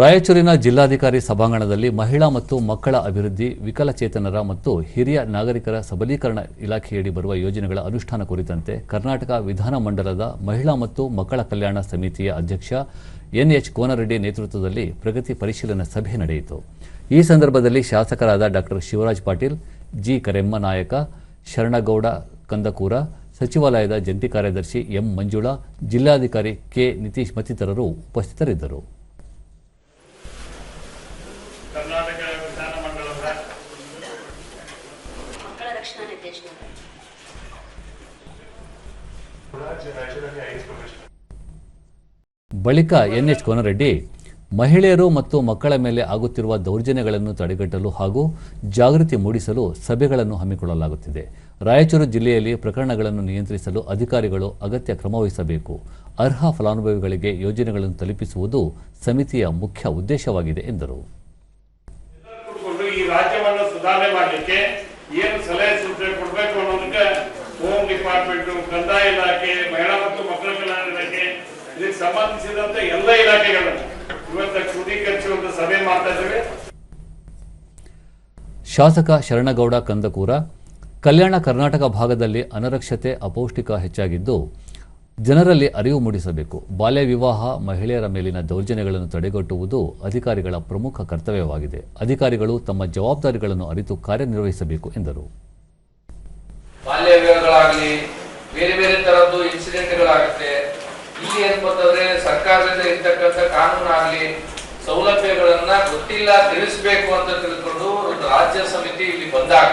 ರಾಯಚೂರಿನ ಜಿಲ್ಲಾಧಿಕಾರಿ ಸಭಾಂಗಣದಲ್ಲಿ ಮಹಿಳಾ ಮತ್ತು ಮಕ್ಕಳ ಅಭಿವೃದ್ಧಿ, ವಿಕಲಚೇತನರ ಮತ್ತು ಹಿರಿಯ ನಾಗರಿಕರ ಸಬಲೀಕರಣ ಇಲಾಖೆಯಡಿ ಬರುವ ಯೋಜನೆಗಳ ಅನುಷ್ಠಾನ ಕುರಿತಂತೆ ಕರ್ನಾಟಕ ವಿಧಾನಮಂಡಲದ ಮಹಿಳಾ ಮತ್ತು ಮಕ್ಕಳ ಕಲ್ಯಾಣ ಸಮಿತಿಯ ಅಧ್ಯಕ್ಷ ಎನ್ಎಚ್ ಕೋನರೆಡ್ಡಿ ನೇತೃತ್ವದಲ್ಲಿ ಪ್ರಗತಿ ಪರಿಶೀಲನಾ ಸಭೆ ನಡೆಯಿತು. ಈ ಸಂದರ್ಭದಲ್ಲಿ ಶಾಸಕರಾದ ಡಾಕ್ಟರ್ ಶಿವರಾಜ್ ಪಾಟೀಲ್, ಜಿ ಕರೆಮ್ಮ ನಾಯಕ, ಶರಣಗೌಡ ಕಂದಕೂರ, ಸಚಿವಾಲಯದ ಜಂಟಿ ಕಾರ್ಯದರ್ಶಿ ಎಂ ಮಂಜುಳಾ, ಜಿಲ್ಲಾಧಿಕಾರಿ ಕೆ ನಿತೀಶ್ ಮತ್ತಿತರರು ಉಪಸ್ಥಿತರಿದ್ದರು. ಕರ್ನಾಟಕ ವಿಧಾನಮಂಡಲದ ಮಕ್ಕಳ ರಕ್ಷಣಾ ನಿರ್ದೇಶನ. ಬಳಿಕ ಎನ್ಎಚ್ ಕೋನರೆಡ್ಡಿ ಮಹಿಳೆಯರು ಮತ್ತು ಮಕ್ಕಳ ಮೇಲೆ ಆಗುತ್ತಿರುವ ದೌರ್ಜನ್ಯಗಳನ್ನು ತಡೆಗಟ್ಟಲು ಹಾಗೂ ಜಾಗೃತಿ ಮೂಡಿಸಲು ಸಭೆಗಳನ್ನು ಹಮ್ಮಿಕೊಳ್ಳಲಾಗುತ್ತಿದೆ. ರಾಯಚೂರು ಜಿಲ್ಲೆಯಲ್ಲಿ ಪ್ರಕರಣಗಳನ್ನು ನಿಯಂತ್ರಿಸಲು ಅಧಿಕಾರಿಗಳು ಅಗತ್ಯ ಕ್ರಮವಹಿಸಬೇಕು ಅರ್ಹ ಫಲಾನುಭವಿಗಳಿಗೆ ಯೋಜನೆಗಳನ್ನು ತಲುಪಿಸುವುದು ಸಮಿತಿಯ ಮುಖ್ಯ ಉದ್ದೇಶವಾಗಿದೆ ಎಂದರು. ಈ ರಾಜ್ಯವನ್ನು ಸುಧಾರಣೆ ಮಾಡಲಿಕ್ಕೆ ಏನು ಸಲಹೆ ಸೂಚನೆ ಕೊಡಬೇಕು ಅನ್ನೋದಕ್ಕೆ ಹೋಮ್ ಡಿಪಾರ್ಟ್ಮೆಂಟ್ ಕಂದಾಯ ಇಲಾಖೆ, ಮಹಿಳಾ ಮತ್ತು ಮಕ್ಕಳ ಕಲ್ಯಾಣ ಇಲಾಖೆ, ಇದಕ್ಕೆ ಸಂಬಂಧಿಸಿದಂತೆ ಎಲ್ಲ ಇಲಾಖೆಗಳನ್ನು ಇವತ್ತು ಒಂದು ಸಭೆ ಮಾಡ್ತಾ ಇದ್ದೇವೆ. ಶಾಸಕ ಶರಣಗೌಡ ಕಂದಕೂರ, ಕಲ್ಯಾಣ ಕರ್ನಾಟಕ ಭಾಗದಲ್ಲಿ ಅನರಕ್ಷತೆ ಅಪೌಷ್ಟಿಕ ಹೆಚ್ಚಾಗಿದ್ದು ಜನರಲ್ಲಿ ಅರಿವು ಮೂಡಿಸಬೇಕು. ಬಾಲ್ಯ ವಿವಾಹ, ಮಹಿಳೆಯರ ಮೇಲಿನ ದೌರ್ಜನ್ಯಗಳನ್ನು ತಡೆಗಟ್ಟುವುದು ಅಧಿಕಾರಿಗಳ ಪ್ರಮುಖ ಕರ್ತವ್ಯವಾಗಿದೆ. ಅಧಿಕಾರಿಗಳು ತಮ್ಮ ಜವಾಬ್ದಾರಿಗಳನ್ನು ಅರಿತು ಕಾರ್ಯನಿರ್ವಹಿಸಬೇಕು ಎಂದರು. ಬಾಲ್ಯ ವಿವಾಹಗಳಾಗ್ಲಿ, ಬೇರೆ ಬೇರೆ ತರದ್ದು ಇನ್ಸಿಡೆಂಟ್ಗಳಾಗುತ್ತೆ. ಇಲ್ಲಿ ಏನಪ್ಪ ಅಂತಂದ್ರೆ ಸರ್ಕಾರದಿಂದ ಇರ್ತಕ್ಕಂಥ ಕಾನೂನಾಗ್ಲಿ, ಸೌಲಭ್ಯಗಳನ್ನ ಗೊತ್ತಿಲ್ಲ, ತಿಳಿಸ್ಬೇಕು ಅಂತ ತಿಳ್ಕೊಂಡು ರಾಜ್ಯ ಸಮಿತಿ ಇಲ್ಲಿ ಬಂದಾಗ